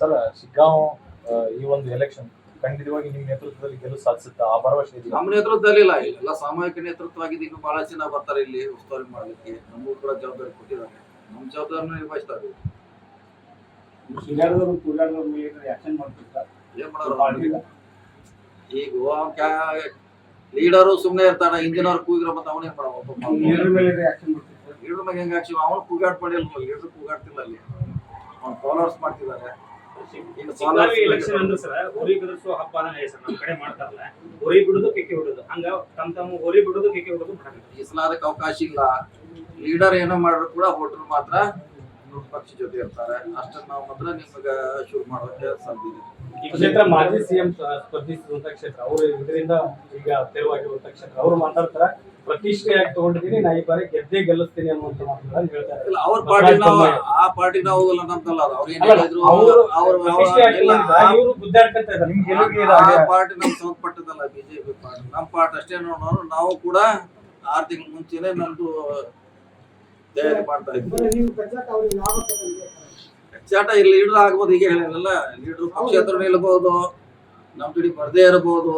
Sir Shiggaon ಈ ಒಂದು election ಖಂಡಿತವಾಗಿ ನಿಮ್ಮ ನೇತೃತ್ವದಲ್ಲಿ ಗೆಲುವು ಸಾಧಿಸುತ್ತಾ ಆ ಭರವಸೆ ಇದೆ ನಮ್ಮ ನೇತೃತ್ವದಲ್ಲಿ ಇಲ್ಲ. ಎಲ್ಲ ಸಾಮೂಹಿಕ ನೇತೃತ್ವ ಆಗಿದೆ ಈಗ ಬಹಳ ಜನ ಬರ್ತಾರೆ ಇಲ್ಲಿ ಉಸ್ತುವಾರಿ ಮಾಡಲಿಕ್ಕೆ. ನಮಗೂ ಕೂಡ ಜವಾಬ್ದಾರಿ ಕೊಟ್ಟಿದ್ದಾರೆ. ನಮ್ಮ ಜವಾಬ್ದಾರಿನ ನಿರ್ವಹಿಸ್ತಾ ಇದ್ದೀವಿ ಮೇಲೆ ಆಕ್ಷನ್ ಮಾಡ್ತಿರ್ತಾರೆ ಏನ್ ಮಾಡೋರು ಈಗ ಲೀಡರು ಸುಮ್ಮನೆ ಇರ್ತಾನ. ಹಿಂದಿನವ್ರು ಕೂಗಿರೋ ಮತ್ತೆ ಅವನೇನ್ ಮಾಡಬೇಕು ಲೀಡರ್ ಮೇಲೆ ಆಕ್ಷನ್ ಮಾಡ್ತಿರ್ತಾರೆ ಲೀಡರ್ ಮೇಲೆ ಹೆಂಗೆ ಆಕ್ಷನ್ ಅವನು ಕೂಗಾಡ್ ಮಾಡಿಲ್ಲ ಲೀಡರ್ ಕೂಗಾಡ್ತಿಲ್ಲ ಅಲ್ಲಿ. ಅವ್ನು ಫಾಲೋವರ್ಸ್ ಮಾಡ್ತಿದ್ದಾರೆ. ಎಲೆಕ್ಷನ್ ಅಂದ್ರೆ ಸರ್ ಹೋರಿ ಬಿಡಿಸೋ ಹಬ್ಬ ಸರ್ ನಮ್ ಕಡೆ ಮಾಡ್ತಾರಲ್ಲ ಹೋರಿ ಬಿಡುದು ಕೆಕ್ಕೆ ಬಿಡುದು. ಹಂಗ ತಮ್ಮ ತಮ್ಮ ಹೋರಿ ಬಿಡುದು ಕೆಕ್ಕೆ ಬಿಡುದು ಈ ಸಲ ಅದಕ್ಕೆ ಅವಕಾಶ ಇಲ್ಲ. ಲೀಡರ್ ಏನೋ ಮಾಡ್ರು ಕೂಡ ಹೋಟೆಲ್ ಮಾತ್ರ ಪಕ್ಷ ಜೊತೆ ಇರ್ತಾರೆ. ಅಷ್ಟನ್ನ ನಾವು ಮಾತ್ರ ನಿಮಗೆ ಶುರು ಮಾಡೋಕೆ ಸಾಧ್ಯ ಇದೆ. ಈ ಕ್ಷೇತ್ರ ಮಾಜಿ ಸಿಎಂ ಸ್ಪರ್ಧಿಸಿದಂತ ಕ್ಷೇತ್ರ ಅವರು ಇದರಿಂದ ಈಗ ತೆರವಾಗಿರುವಂತ ಕ್ಷೇತ್ರ ಅವರು ಮಾತಾಡ್ತಾರ. ಪ್ರತಿಷ್ಠೆಯಾಗಿ ತಗೊಂಡಿದ್ದೀನಿ ನಾ ಈ ಬಾರಿ ಗೆದ್ದೇ ಗೆಲ್ಲಿಸ್ತೀನಿ ಅನ್ನುವಂತ ಮಾತುಗಳನ್ನ ಹೇಳ್ತಾರೆ ಇಲ್ಲ ಅವ್ರ ಪಾರ್ಟಿ ನಾವು ಆ ಪಾರ್ಟಿ ನಾವು ಹೋಗಲ್ಲ ಅಂತಲ್ಲ ಅವ್ರು ಏನ್ ಹೇಳಿದ್ರು ಅವರು ಅವ್ರು ಪ್ರತಿಷ್ಠೆಯಾಗಿ ಇಲ್ಲ, ಇವರು ಗುದ್ದಾಡ್ಕೊಂತ ಇದ್ದಾರೆ. ಆ. ಪಾರ್ಟಿ ನಮ್ಗೆ ಸಂಬಂಧಪಟ್ಟದಲ್ಲ ಬಿಜೆಪಿ ಪಾರ್ಟಿ ನಮ್ಮ ಪಾರ್ಟಿ ಅಷ್ಟೇ ನೋಡೋರು ನಾವು ಕೂಡ ಆರು ತಿಂಗಳ ಮುಂಚೆನೆ ನಮ್ದು ತಯಾರಿ ಮಾಡ್ತಾ ಇದ್ವಿ. ಹೆಚ್ಚಾಟ ಇಲ್ಲಿ ಲೀಡರ್ ಆಗ್ಬೋದು ಹೀಗೆ ಹೇಳಿರಲ್ಲ ಲೀಡರ್ ಪಕ್ಷೇತರ ನಿಲ್ಬಹುದು ನಮ್ ಜೋಡಿ ಬರ್ದೇ ಇರಬಹುದು